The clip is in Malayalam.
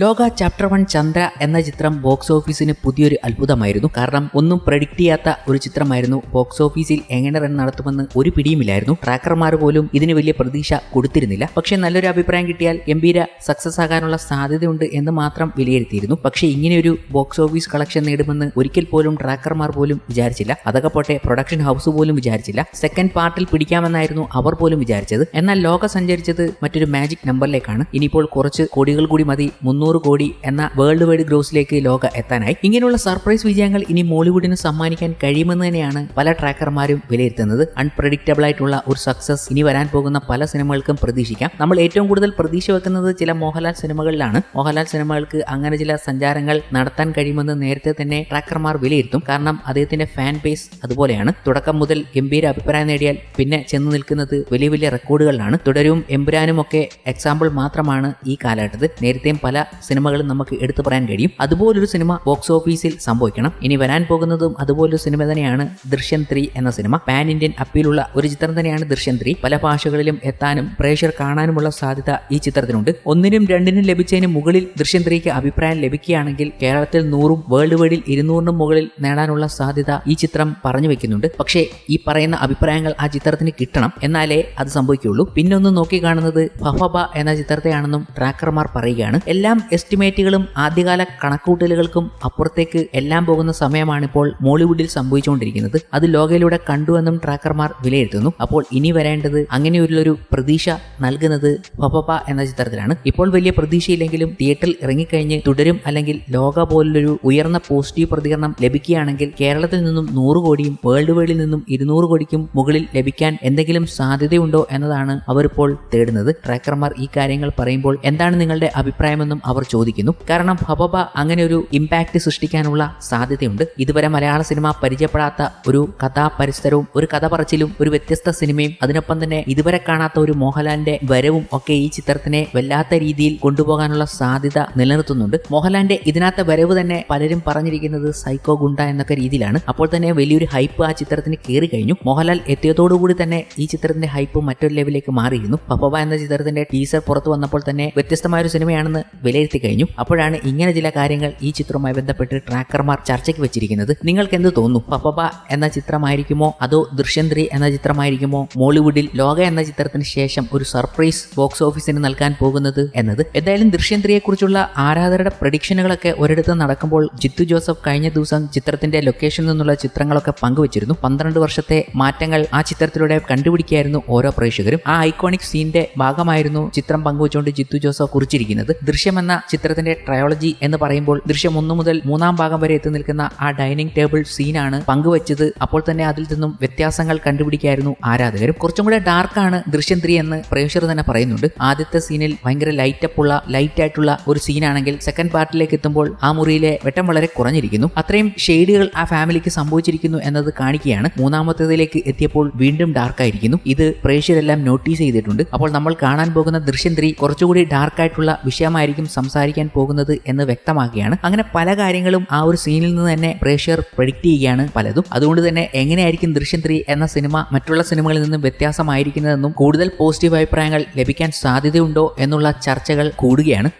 ലോക ചാപ്റ്റർ വൺ ചന്ദ്ര എന്ന ചിത്രം ബോക്സ് ഓഫീസിന് പുതിയൊരു അത്ഭുതമായിരുന്നു. കാരണം ഒന്നും പ്രഡിക്റ്റ് ചെയ്യാത്ത ഒരു ചിത്രമായിരുന്നു. ബോക്സ് ഓഫീസിൽ എങ്ങനെ റൺ നടത്തുമെന്ന് ഒരു പിടിയുമില്ലായിരുന്നു. ട്രാക്കർമാർ പോലും ഇതിന് വലിയ പ്രതീക്ഷ കൊടുത്തിരുന്നില്ല. പക്ഷേ നല്ലൊരു അഭിപ്രായം കിട്ടിയാൽ ഗംഭീര സക്സസ് ആകാനുള്ള സാധ്യതയുണ്ട് എന്ന് മാത്രം വിലയിരുത്തിയിരുന്നു. പക്ഷേ ഇങ്ങനെയൊരു ബോക്സ് ഓഫീസ് കളക്ഷൻ നേടുമെന്ന് ഒരിക്കൽ പോലും ട്രാക്കർമാർ പോലും വിചാരിച്ചില്ല. അതൊക്കെ പോട്ടെ പ്രൊഡക്ഷൻ ഹൗസ് പോലും വിചാരിച്ചില്ല. സെക്കൻഡ് പാർട്ടിൽ പിടിക്കാമെന്നായിരുന്നു അവർ പോലും വിചാരിച്ചത്. എന്നാൽ ലോക സഞ്ചരിച്ചത് മറ്റൊരു മാജിക് നമ്പറിലേക്കാണ് ഇനിയിപ്പോൾ കുറച്ച് കോടികൾ കൂടി മതി മുന്നൂറ് കോടി എന്ന വേൾഡ് വൈഡ് ഗ്രോസിലേക്ക് ലോക എത്താനായി. ഇങ്ങനെയുള്ള സർപ്രൈസ് വിജയങ്ങൾ ഇനി മോളിവുഡിന് സമ്മാനിക്കാൻ കഴിയുമെന്ന് തന്നെയാണ് പല ട്രാക്കർമാരും വിലയിരുത്തുന്നത്. അൺപ്രഡിക്റ്റബിൾ ആയിട്ടുള്ള ഒരു സക്സസ് ഇനി വരാൻ പോകുന്ന പല സിനിമകൾക്കും പ്രതീക്ഷിക്കാം. നമ്മൾ ഏറ്റവും കൂടുതൽ പ്രതീക്ഷ വെക്കുന്നത് ചില മോഹൻലാൽ സിനിമകളിലാണ്. മോഹൻലാൽ സിനിമകൾക്ക് അങ്ങനെ ചില സഞ്ചാരങ്ങൾ നടത്താൻ കഴിയുമെന്ന് നേരത്തെ തന്നെ ട്രാക്കർമാർ വിലയിരുത്തും. കാരണം അദ്ദേഹത്തിന്റെ ഫാൻ ബേസ് അതുപോലെയാണ്. തുടക്കം മുതൽ ഗംഭീര അഭിപ്രായം നേടിയാൽ പിന്നെ ചെന്ന് നിൽക്കുന്നത് വലിയ വലിയ റെക്കോർഡുകളിലാണ് തുടരും എമ്പുരാനും ഒക്കെ എക്സാമ്പിൾ മാത്രമാണ് ഈ കാലഘട്ടത്തിൽ. നേരത്തെയും പല സിനിമകളും നമുക്ക് എടുത്തു പറയാൻ കഴിയും. അതുപോലൊരു സിനിമ ബോക്സ് ഓഫീസിൽ സംഭവിക്കണം. ഇനി വരാൻ പോകുന്നതും അതുപോലൊരു സിനിമ തന്നെയാണ് ദൃശ്യം ത്രീ എന്ന സിനിമ. പാൻ ഇന്ത്യൻ അപ്പീലുള്ള ഒരു ചിത്രം തന്നെയാണ് ദൃശ്യം ത്രീ. പല ഭാഷകളിലും എത്താനും പ്രേക്ഷകർ കാണാനുമുള്ള സാധ്യത ഈ ചിത്രത്തിനുണ്ട്. ഒന്നിനും രണ്ടിനും ലഭിച്ചതിന് മുകളിൽ ദൃശ്യം ത്രീക്ക് അഭിപ്രായം ലഭിക്കുകയാണെങ്കിൽ കേരളത്തിൽ നൂറും വേൾഡ് വൈഡിൽ ഇരുന്നൂറിനും മുകളിൽ നേടാനുള്ള സാധ്യത ഈ ചിത്രം പറഞ്ഞു വെക്കുന്നുണ്ട്. പക്ഷേ ഈ പറയുന്ന അഭിപ്രായങ്ങൾ ആ ചിത്രത്തിന് കിട്ടണം. എന്നാലേ അത് സംഭവിക്കുകയുള്ളൂ. പിന്നൊന്ന് നോക്കി കാണുന്നത് ഫഫബ എന്ന ചിത്രത്തെയാണെന്നും ട്രാക്കർമാർ പറയുകയാണ്. എല്ലാം എസ്റ്റിമേറ്റുകളും ആദ്യകാല കണക്കൂട്ടലുകൾക്കും അപ്പുറത്തേക്ക് എല്ലാം പോകുന്ന സമയമാണിപ്പോൾ മോളിവുഡിൽ സംഭവിച്ചുകൊണ്ടിരിക്കുന്നത്. അത് ലോകയിലൂടെ കണ്ടുവെന്നും ട്രാക്കർമാർ വിലയിരുത്തുന്നു. അപ്പോൾ ഇനി വരേണ്ടത് ഒരു പ്രതീക്ഷ നൽകുന്നത് പപ്പപ്പ എന്ന ചിത്രത്തിലാണ്. ഇപ്പോൾ വലിയ പ്രതീക്ഷയില്ലെങ്കിലും തിയേറ്ററിൽ ഇറങ്ങിക്കഴിഞ്ഞ് തുടരും അല്ലെങ്കിൽ ലോക പോലുള്ളൊരു ഉയർന്ന പോസിറ്റീവ് പ്രതികരണം ലഭിക്കുകയാണെങ്കിൽ കേരളത്തിൽ നിന്നും നൂറ് കോടിയും വേൾഡ് വൈഡിൽ നിന്നും ഇരുന്നൂറ് കോടിക്കും മുകളിൽ ലഭിക്കാൻ എന്തെങ്കിലും സാധ്യതയുണ്ടോ എന്നതാണ് അവരിപ്പോൾ തേടുന്നത്. ട്രാക്കർമാർ ഈ കാര്യങ്ങൾ പറയുമ്പോൾ എന്താണ് നിങ്ങളുടെ അഭിപ്രായമെന്നും അവർ ചോദിക്കുന്നു. കാരണം ഹബബ അങ്ങനെ ഒരു ഇമ്പാക്ട് സൃഷ്ടിക്കാനുള്ള സാധ്യതയുണ്ട്. ഇതുവരെ മലയാള സിനിമ പരിചയപ്പെടാത്ത ഒരു കഥാപരിസരവും ഒരു കഥ പറച്ചിലും ഒരു വ്യത്യസ്ത സിനിമയും അതിനൊപ്പം തന്നെ ഇതുവരെ കാണാത്ത ഒരു മോഹൻലാലിന്റെ വരവും ഒക്കെ ഈ ചിത്രത്തിനെ വല്ലാത്ത രീതിയിൽ കൊണ്ടുപോകാനുള്ള സാധ്യത നിലനിർത്തുന്നുണ്ട്. മോഹൻലാലിന്റെ ഇതിനകത്തെ വരവ് തന്നെ പലരും പറഞ്ഞിരിക്കുന്നത് സൈക്കോ ഗുണ്ട എന്നൊക്കെ രീതിയിലാണ്. അപ്പോൾ തന്നെ വലിയൊരു ഹൈപ്പ് ആ ചിത്രത്തിന് കയറി കഴിഞ്ഞു. മോഹൻലാൽ എത്തിയതോടുകൂടി തന്നെ ഈ ചിത്രത്തിന്റെ ഹൈപ്പ് മറ്റൊരു ലെവലിലേക്ക് മാറിയിരുന്നു. പപ്പവ എന്ന ചിത്രത്തിന്റെ ടീസർ പുറത്തു വന്നപ്പോൾ തന്നെ വ്യത്യസ്തമായ ഒരു സിനിമയാണെന്ന് വിലയിരുത്തി കഴിഞ്ഞു. അപ്പോഴാണ് ഇങ്ങനെ ചില കാര്യങ്ങൾ ഈ ചിത്രവുമായി ബന്ധപ്പെട്ട് ട്രാക്കർമാർ ചർച്ചയ്ക്ക് വെച്ചിരിക്കുന്നത്. നിങ്ങൾക്ക് എന്ത് തോന്നുന്നു? പപ്പബ എന്ന ചിത്രമായിരിക്കുമോ? അതോ ദൃശ്യം ത്രീ എന്ന ചിത്രമായിരിക്കുമോ? മോളിവുഡിൽ ലോക എന്ന ചിത്രത്തിന് ശേഷം ഒരു സർപ്രൈസ് ബോക്സ് ഓഫീസിന് നൽകാൻ പോകുന്നത് എന്നത്. എന്തായാലും ദൃശ്യം ത്രീയെ കുറിച്ചുള്ള ആരാധകരുടെ പ്രഡിക്ഷനുകളൊക്കെ ഒരിടത്ത് നടക്കുമ്പോൾ ജിത്തു ജോസഫ് കഴിഞ്ഞ ദിവസം ചിത്രത്തിന്റെ ലൊക്കേഷനിൽ നിന്നുള്ള ചിത്രങ്ങളൊക്കെ പങ്കുവച്ചിരുന്നു. പന്ത്രണ്ട് വർഷത്തെ മാറ്റങ്ങൾ ആ ചിത്രത്തിലൂടെ കണ്ടുപിടിക്കുകയായിരുന്നു ഓരോ പ്രേക്ഷകരും. ആ ഐക്കോണിക് സീനിന്റെ ഭാഗമായിരുന്നു ചിത്രം പങ്കുവച്ചുകൊണ്ട് ജിത്തു ജോസഫ് കുറിച്ചിരിക്കുന്നത്. ദൃശ്യം എന്ന ചിത്രത്തിന്റെ ട്രയോളജി എന്ന് പറയുമ്പോൾ ദൃശ്യം ഒന്നു മുതൽ മൂന്നാം ഭാഗം വരെ എത്തി നിൽക്കുന്ന ആ ഡൈനിങ് ടേബിൾ സീനാണ് പങ്കുവച്ചത്. അപ്പോൾ തന്നെ അതിൽ നിന്നും വ്യത്യാസങ്ങൾ കണ്ടുപിടിക്കായിരുന്നു ആരാധകരും. കുറച്ചും കൂടെ ഡാർക്കാണ് ദൃശ്യം ത്രീ എന്ന് പ്രേക്ഷകർ തന്നെ പറയുന്നുണ്ട്. ആദ്യത്തെ സീനിൽ ഭയങ്കര ഉള്ള ലൈറ്റ് ആയിട്ടുള്ള ഒരു സീനാണെങ്കിൽ സെക്കൻഡ് പാർട്ടിലേക്ക് എത്തുമ്പോൾ ആ മുറിയിലെ വെട്ടം വളരെ കുറഞ്ഞിരിക്കുന്നു. അത്രയും ഷെയ്ഡുകൾ ആ ഫാമിലിക്ക് സംഭവിച്ചിരിക്കുന്നു എന്നത് കാണിക്കുകയാണ്. മൂന്നാമത്തേതിലേക്ക് എത്തിയപ്പോൾ വീണ്ടും ഡാർക്കായിരിക്കുന്നു ഇത് പ്രേക്ഷകരെല്ലാം നോട്ടീസ് ചെയ്തിട്ടുണ്ട്. അപ്പോൾ നമ്മൾ കാണാൻ പോകുന്ന ദൃശ്യം ത്രീ കുറച്ചുകൂടി ഡാർക്കായിട്ടുള്ള വിഷയമായിരിക്കും സംസാരിക്കാൻ പോകുന്നത് എന്ന് വ്യക്തമാക്കുകയാണ്. അങ്ങനെ പല കാര്യങ്ങളും ആ ഒരു സീനിൽ നിന്ന് തന്നെ പ്രേക്ഷകർ പ്രഡിക്റ്റ് ചെയ്യുകയാണ് പലതും. അതുകൊണ്ട് തന്നെ എങ്ങനെയായിരിക്കും ദൃശ്യം ത്രീ എന്ന സിനിമ മറ്റുള്ള സിനിമകളിൽ നിന്നും വ്യത്യാസമായിരിക്കുന്നതെന്നും കൂടുതൽ പോസിറ്റീവ് അഭിപ്രായങ്ങൾ ലഭിക്കാൻ സാധ്യതയുണ്ടോ എന്നുള്ള ചർച്ചകൾ കൂടുകയാണ്.